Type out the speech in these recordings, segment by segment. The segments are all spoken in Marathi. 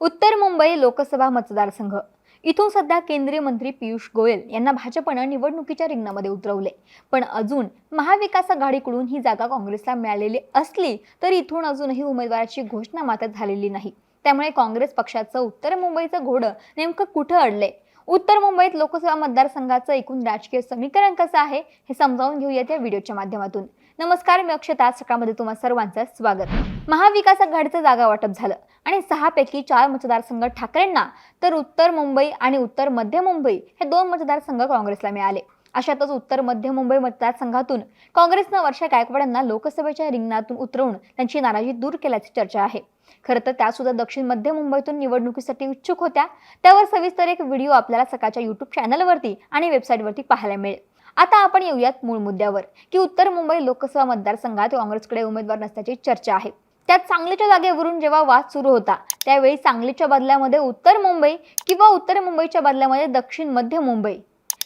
उत्तर मुंबई लोकसभा मतदारसंघ. इथून सध्या केंद्रीय मंत्री पियुष गोयल यांना भाजपनं निवडणुकीच्या रिंगणामध्ये उतरवले पण अजून महाविकास आघाडीकडून ही जागा काँग्रेसला मिळालेली असली तरी इथून अजूनही उमेदवाराची घोषणा मात्र झालेली नाही. त्यामुळे काँग्रेस पक्षाचं उत्तर मुंबईचं घोडं नेमकं कुठं अडलंय? उत्तर मुंबईत लोकसभा मतदारसंघाचं एकूण राजकीय समीकरण कसं आहे? हे समजावून घेऊयात या व्हिडिओच्या माध्यमातून. नमस्कार मी अक्षता. सकाळमध्ये तुम्हा सर्वांचं स्वागत. महाविकास आघाडीचं जागा वाटप झालं आणि सहापैकी चार मतदारसंघ ठाकरेंना तर उत्तर मुंबई आणि उत्तर मध्य मुंबई हे दोन मतदारसंघ काँग्रेसला मिळाले. अशातच उत्तर मध्य मुंबई मतदारसंघातून काँग्रेसनं वर्षा गायकवाडांना लोकसभेच्या रिंगणातून उतरवून त्यांची नाराजी दूर केल्याची चर्चा आहे. खरं तर त्या सुद्धा दक्षिण मध्य मुंबईतून निवडणुकीसाठी इच्छुक होत्या. त्यावर सविस्तर एक व्हिडिओ आपल्याला सकाळच्या युट्यूब चॅनलवरती आणि वेबसाईटवरती पाहायला मिळेल. आता आपण येऊयात मूळ मुद्द्यावर की उत्तर मुंबई लोकसभा मतदारसंघात काँग्रेसकडे उमेदवार नसल्याची चर्चा आहे. त्यात सांगलीच्या जागेवरून जेव्हा वाद सुरू होता त्यावेळी सांगलीच्या बदल्यामध्ये उत्तर मुंबई किंवा उत्तर मुंबईच्या बदल्यामध्ये दक्षिण मध्य मुंबई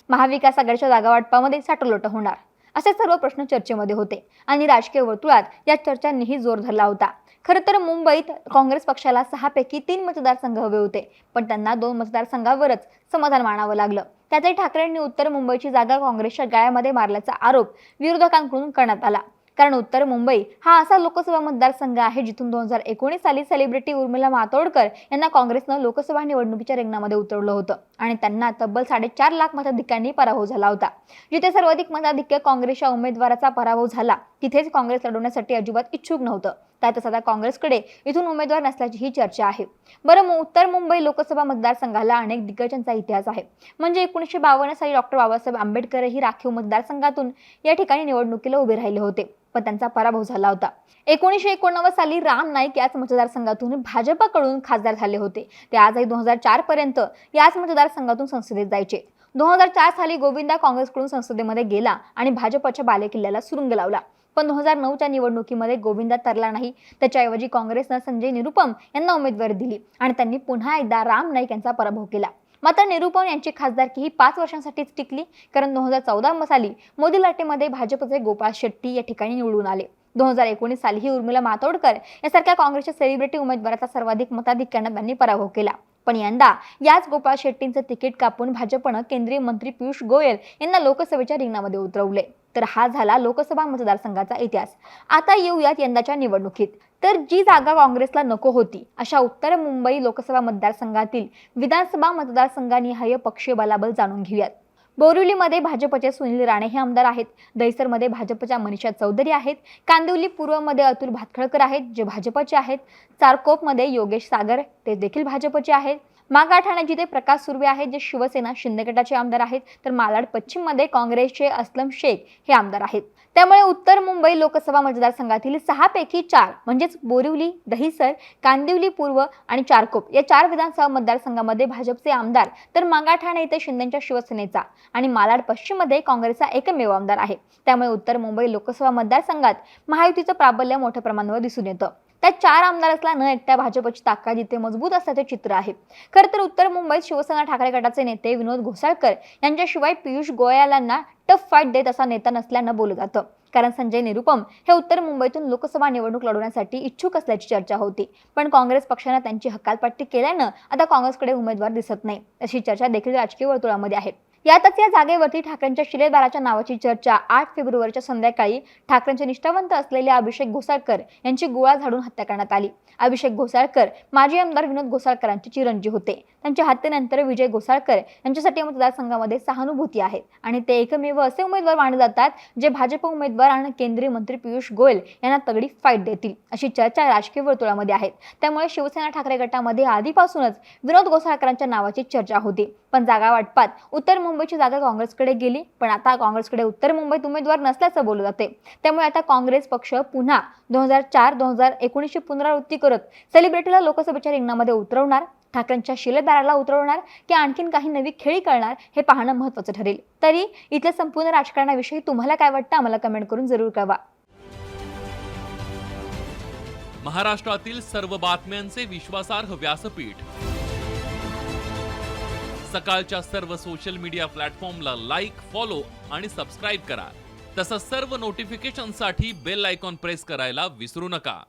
महाविकास आघाडीच्या जागावाटपामध्ये साठलोट होणार. असे सर्व प्रश्न चर्चेमध्ये होते. आणि राजकीय वर्तुळात या चर्चांनीही जोर धरला होता. खरं तर मुंबईत काँग्रेस पक्षाला सहापैकी तीन मतदारसंघ हवे होते. पण त्यांना दोन मतदारसंघावरच समाधान मानावं लागलं. त्यातही ठाकरेंनी उत्तर मुंबईची जागा काँग्रेसच्या गाळ्यामध्ये मारल्याचा आरोप विरोधकांकडून करण्यात आला. कारण उत्तर मुंबई हा असा लोकसभा मतदारसंघ आहे जिथून दोन हजार एकोणीस साली सेलिब्रिटी उर्मिला मातोडकर यांना काँग्रेसनं लोकसभा निवडणुकीच्या रिंगणामध्ये उतरवलं होतं. आणि त्यांना तब्बल साडेचार लाख मताधिक्यांनी पराभव झाला होता. जिथे सर्वाधिक मताधिक्य काँग्रेसच्या उमेदवाराचा पराभव झाला तिथेच काँग्रेस लढवण्यासाठी अजिबात इच्छुक नव्हतं. त्यातच आता काँग्रेसकडे इथून उमेदवार नसल्याची ही चर्चा आहे. बरं उत्तर मुंबई लोकसभा मतदारसंघाला अनेक दिग्गजांचा इतिहास आहे. म्हणजे एकोणीसशे बावन्न साली डॉक्टर बाबासाहेब आंबेडकर ही राखीव मतदारसंघातून या ठिकाणी निवडणुकीला उभे राहिले होते. पण त्यांचा पराभव झाला होता. एकोणीसशे एकोणनव्वद साली राम नाईक याच मतदारसंघातून भाजपाकडून खासदार झाले होते. ते आजही दोन हजार चार पर्यंत याच मतदारसंघातून संसदेत जायचे. दोन हजार चार साली गोविंदा काँग्रेसकडून संसदेमध्ये गेला आणि भाजपच्या बालेकिल्ल्याला सुरुंग लावला. पण दोन हजार नऊच्या निवडणुकीमध्ये गोविंदा तरला नाही. त्याच्याऐवजी काँग्रेसनं संजय निरुपम यांना उमेदवारी दिली आणि त्यांनी पुन्हा एकदा राम नाईक यांचा पराभव केला. मात्र निरुपम यांची खासदारकी ही पाच वर्षांसाठीच टिकली कारण दोन हजार चौदा साली मोदी लाटेमध्ये भाजपचे गोपाळ शेट्टी या ठिकाणी निवडून आले. दोन हजार एकोणीस साली ही उर्मिला मातोडकर यासारख्या काँग्रेसच्या सेलिब्रिटी उमेदवाराचा सर्वाधिक मताधिक्यानं त्यांनी पराभव केला. पण यंदा याच गोपाळ शेट्टींचं तिकीट कापून भाजपनं केंद्रीय मंत्री पियुष गोयल यांना लोकसभेच्या रिंगणामध्ये उतरवले. तर हा झाला लोकसभा मतदारसंघाचा इतिहास. आता येऊयात यंदाच्या निवडणुकीत. तर जी जागा काँग्रेसला नको होती अशा उत्तर मुंबई लोकसभा मतदारसंघातील विधानसभा मतदारसंघानिहाय पक्षीय बलाबल जाणून घेऊयात. बोरिवलीमध्ये भाजपचे सुनील राणे हे आमदार आहेत. दहिसरमध्ये भाजपच्या मनीषा चौधरी आहेत. कांदिवली पूर्वमध्ये अतुल भातखळकर आहेत जे भाजपचे आहेत. चारकोपमध्ये योगेश सागर ते देखील भाजपचे आहेत. मागाठाणा जिथे प्रकाश सुर्वे आहेत जे शिवसेना शिंदे गटाचे आमदार आहेत तर मालाड पश्चिममध्ये काँग्रेसचे अस्लम शेख हे आमदार आहेत. त्यामुळे उत्तर मुंबई लोकसभा मतदारसंघातील सहापैकी चार म्हणजेच बोरिवली दहिसर कांदिवली पूर्व आणि चारकोप या चार विधानसभा मतदारसंघामध्ये भाजपचे आमदार तर मागाठाणा येथे शिंदेच्या शिवसेनेचा आणि मालाड पश्चिममध्ये काँग्रेसचा एकमेव आमदार आहे. त्यामुळे उत्तर मुंबई लोकसभा मतदारसंघात महायुतीचं प्राबल्य मोठ्या प्रमाणावर दिसून येतं. त्या चार आमदार असला न एकट्या भाजपची ताकद इथे मजबूत असल्याचे चित्र आहे. खरं तर उत्तर मुंबईत शिवसेना ठाकरे गटाचे नेते विनोद घोसाळकर यांच्याशिवाय पियुष गोयालांना टफ फाईट देत असा नेता नसल्यानं बोललं जातं. कारण संजय निरुपम हे उत्तर मुंबईतून लोकसभा निवडणूक लढवण्यासाठी इच्छुक असल्याची चर्चा होती. पण काँग्रेस पक्षानं त्यांची हकालपट्टी केल्यानं आता काँग्रेसकडे उमेदवार दिसत नाही अशी चर्चा देखील राजकीय वर्तुळामध्ये आहे. यातच या जागेवरती ठाकरेंच्या शिलेदाराच्या नावाची चर्चा. आठ फेब्रुवारीच्या संध्याकाळी ठाकरेंचे निष्ठावंत असलेले अभिषेक घोसाळकर यांची गोळा झाडून हत्या करण्यात आली. अभिषेक घोसाळकर माजी आमदार विनोद घोसाळकरांचे चिरंजीव होते. त्यांच्या हत्येनंतर विजय घोसाळकर यांच्यासाठी या मतदारसंघामध्ये सहानुभूती आहे. आणि ते एकमेव असे उमेदवार मानले जातात जे भाजप उमेदवार आणि केंद्रीय मंत्री पियुष गोयल यांना तगडी फाईट देतील अशी चर्चा राजकीय वर्तुळामध्ये आहे. त्यामुळे शिवसेना ठाकरे गटामध्ये आधीपासूनच विनोद घोसाळकरांच्या नावाची चर्चा होती. पण जागा वाटपात उत्तर मुंबईची जागा काँग्रेसकडे गेली पण आता काँग्रेसकडे उत्तर मुंबईत उमेदवार नसल्याचं बोललं जाते. त्यामुळे आता काँग्रेस पक्ष पुन्हा दोन हजार चार दोन हजार एकोणीसची पुनरावृत्ती करत सेलिब्रिटीला लोकसभेच्या रिंगणामध्ये उतरवणार. ठाकरेंच्या शिलेदाराला उतरवणार की आणखीन काही नवी खेळी करणार हे पाहणं महत्त्वाचं ठरेल. तरी इथल्या संपूर्ण राजकारणाविषयी तुम्हाला काय वाटतं? आम्हाला कमेंट करून जरूर कळवा. महाराष्ट्रातील सर्व बातम्यांचे विश्वासार्ह व्यासपीठ. सकाळच्या सर्व सोशल मीडिया प्लॅटफॉर्मला लाईक फॉलो आणि सबस्क्राईब करा. तसंच सर्व नोटिफिकेशनसाठी बेल आयकॉन प्रेस करायला विसरू नका.